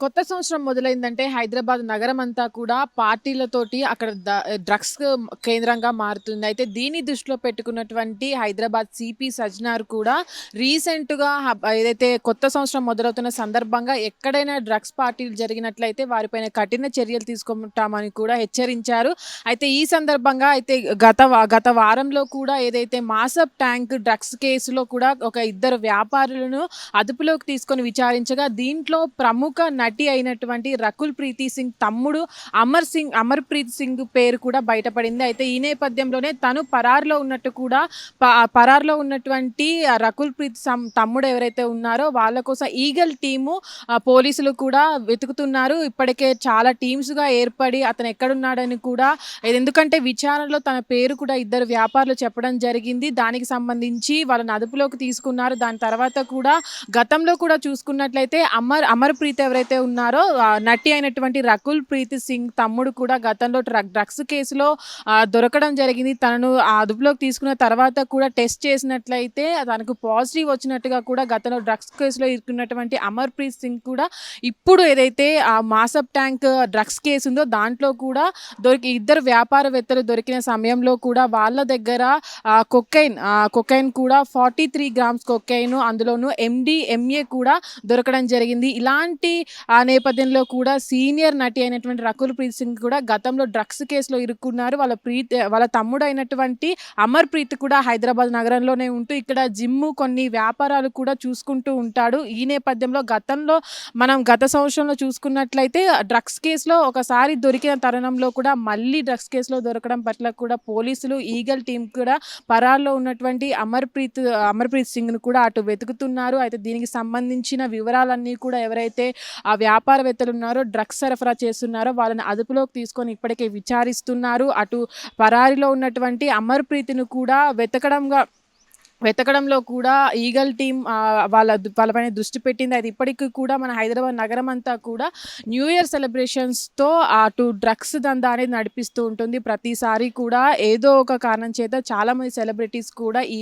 కొత్త సంవత్సరం మొదలైందంటే హైదరాబాద్ నగరం అంతా కూడా పార్టీలతోటి అక్కడ డ్రగ్స్ కేంద్రంగా మారుతుంది. అయితే దీన్ని దృష్టిలో పెట్టుకున్నటువంటి హైదరాబాద్ సిపి సజ్నార్ కూడా రీసెంట్గా ఏదైతే కొత్త సంవత్సరం మొదలవుతున్న సందర్భంగా ఎక్కడైనా డ్రగ్స్ పార్టీలు జరిగినట్లయితే వారిపైన కఠిన చర్యలు తీసుకుంటామని కూడా హెచ్చరించారు. అయితే ఈ సందర్భంగా అయితే గత గత వారంలో కూడా ఏదైతే మాసప్ ట్యాంక్ డ్రగ్స్ కేసులో కూడా ఒక ఇద్దరు వ్యాపారులను అదుపులోకి తీసుకొని విచారించగా దీంట్లో ప్రముఖ నటి అయినటువంటి రకుల్ ప్రీతి సింగ్ తమ్ముడు అమర్ సింగ్ అమర్ ప్రీత్ సింగ్ పేరు కూడా బయటపడింది. అయితే ఈ నేపథ్యంలోనే తను పరారులో ఉన్నట్టు కూడా ప- పరారులో ఉన్నటువంటి రకుల్ ప్రీత్ తమ్ముడు ఎవరైతే ఉన్నారో వాళ్ళ కోసం ఈగల్ టీము పోలీసులు కూడా వెతుకుతున్నారు. ఇప్పటికే చాలా టీమ్స్గా ఏర్పడి అతను ఎక్కడున్నాడని కూడా ఎందుకంటే విచారణలో తన పేరు కూడా ఇద్దరు వ్యాపారులు చెప్పడం జరిగింది. దానికి సంబంధించి వాళ్ళని అదుపులోకి తీసుకున్నారు. దాని తర్వాత కూడా గతంలో కూడా చూసుకున్నట్లయితే అమర్ అమర్ ప్రీత్ ఎవరైతే ఉన్నారో నటి అయినటువంటి రకుల్ ప్రీత్ సింగ్ తమ్ముడు కూడా గతంలో డ్రగ్ డ్రగ్స్ కేసులో దొరకడం జరిగింది. తనను ఆ అదుపులోకి తీసుకున్న తర్వాత కూడా టెస్ట్ చేసినట్లయితే తనకు పాజిటివ్ వచ్చినట్టుగా కూడా గతంలో డ్రగ్స్ కేసులో ఇరుకున్నటువంటి అమర్ ప్రీత్ సింగ్ కూడా ఇప్పుడు ఏదైతే ఆ మాసప్ ట్యాంక్ డ్రగ్స్ కేసు ఉందో దాంట్లో కూడా దొరికి ఇద్దరు వ్యాపారవేత్తలు దొరికిన సమయంలో కూడా వాళ్ళ దగ్గర కొకైన్ కొకైన్ కూడా ఫార్టీ త్రీ గ్రామ్స్ కొకైన్ అందులోనూ ఎండి ఎంఏ కూడా దొరకడం జరిగింది. ఇలాంటి ఆ నేపథ్యంలో కూడా సీనియర్ నటి అయినటువంటి రకుల్ ప్రీత్ సింగ్ కూడా గతంలో డ్రగ్స్ కేసులో ఇరుక్కున్నారు. వాళ్ళ ప్రీత్ వాళ్ళ తమ్ముడు అయినటువంటి అమర్ ప్రీత్ కూడా హైదరాబాద్ నగరంలోనే ఉంటూ ఇక్కడ జిమ్ కొన్ని వ్యాపారాలు కూడా చూసుకుంటూ ఉంటాడు. ఈ నేపథ్యంలో గతంలో మనం గత సంవత్సరంలో చూసుకున్నట్లయితే డ్రగ్స్ కేసులో ఒకసారి దొరికిన తరుణంలో కూడా మళ్ళీ డ్రగ్స్ కేసులో దొరకడం పట్ల కూడా పోలీసులు ఈగల్ టీం కూడా పరాల్లో ఉన్నటువంటి అమర్ప్రీత్ అమర్ప్రీత్ సింగ్ను కూడా అటు వెతుకుతున్నారు. అయితే దీనికి సంబంధించిన వివరాలన్నీ కూడా ఎవరైతే ఆ వ్యాపారవేత్తలు ఉన్నారో డ్రగ్స్ సరఫరా చేస్తున్నారో వాళ్ళని అదుపులోకి తీసుకొని ఇప్పటికే విచారిస్తున్నారు. అటు పరారిలో ఉన్నటువంటి అమర్ప్రీత్ను కూడా వెతకడంగా వెతకడంలో కూడా ఈగల్ టీం వాళ్ళ వాళ్ళపైన దృష్టి పెట్టింది. అది ఇప్పటికీ కూడా మన హైదరాబాద్ నగరం అంతా కూడా న్యూ ఇయర్ సెలబ్రేషన్స్తో అటు డ్రగ్స్ దందా అనేది నడిపిస్తూ ఉంటుంది. ప్రతిసారి కూడా ఏదో ఒక కారణం చేత చాలామంది సెలబ్రిటీస్ కూడా ఈ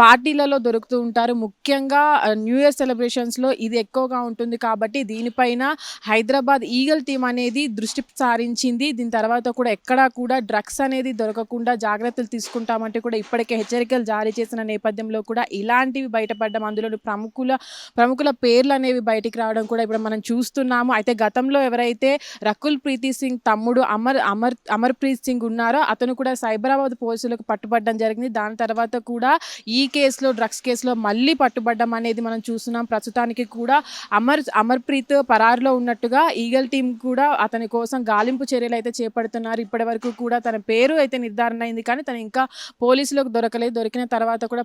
పార్టీలలో దొరుకుతూ ఉంటారు. ముఖ్యంగా న్యూ ఇయర్ సెలబ్రేషన్స్లో ఇది ఎక్కువగా ఉంటుంది కాబట్టి దీనిపైన హైదరాబాద్ ఈగల్ టీం అనేది దృష్టి సారించింది. దీని తర్వాత కూడా ఎక్కడా కూడా డ్రగ్స్ అనేది దొరకకుండా జాగ్రత్తలు తీసుకుంటామంటే కూడా ఇప్పటికే హెచ్చరికలు జారీ చేసిన నేపథ్యంలో కూడా ఇలాంటివి బయటపడడం అందులో ప్రముఖుల ప్రముఖుల పేర్లు అనేవి బయటికి రావడం కూడా ఇప్పుడు మనం చూస్తున్నాము. అయితే గతంలో ఎవరైతే రకుల్ ప్రీతి సింగ్ తమ్ముడు అమర్ అమర్ అమర్ ప్రీత్ సింగ్ ఉన్నారో అతను కూడా సైబరాబాద్ పోలీసులకు పట్టుబడడం జరిగింది. దాని తర్వాత కూడా ఈ కేసులో డ్రగ్స్ కేసులో మళ్ళీ పట్టుబడడం అనేది మనం చూస్తున్నాం. ప్రస్తుతానికి కూడా అమర్ అమర్ప్రీత్ పరారులో ఉన్నట్టుగా ఈగల్ టీం కూడా అతని కోసం గాలింపు చర్యలు అయితే చేపడుతున్నారు. ఇప్పటి వరకు కూడా తన పేరు అయితే నిర్ధారణ అయింది కానీ తను ఇంకా పోలీసులకు దొరకలేదు. దొరికిన తర్వాత కూడా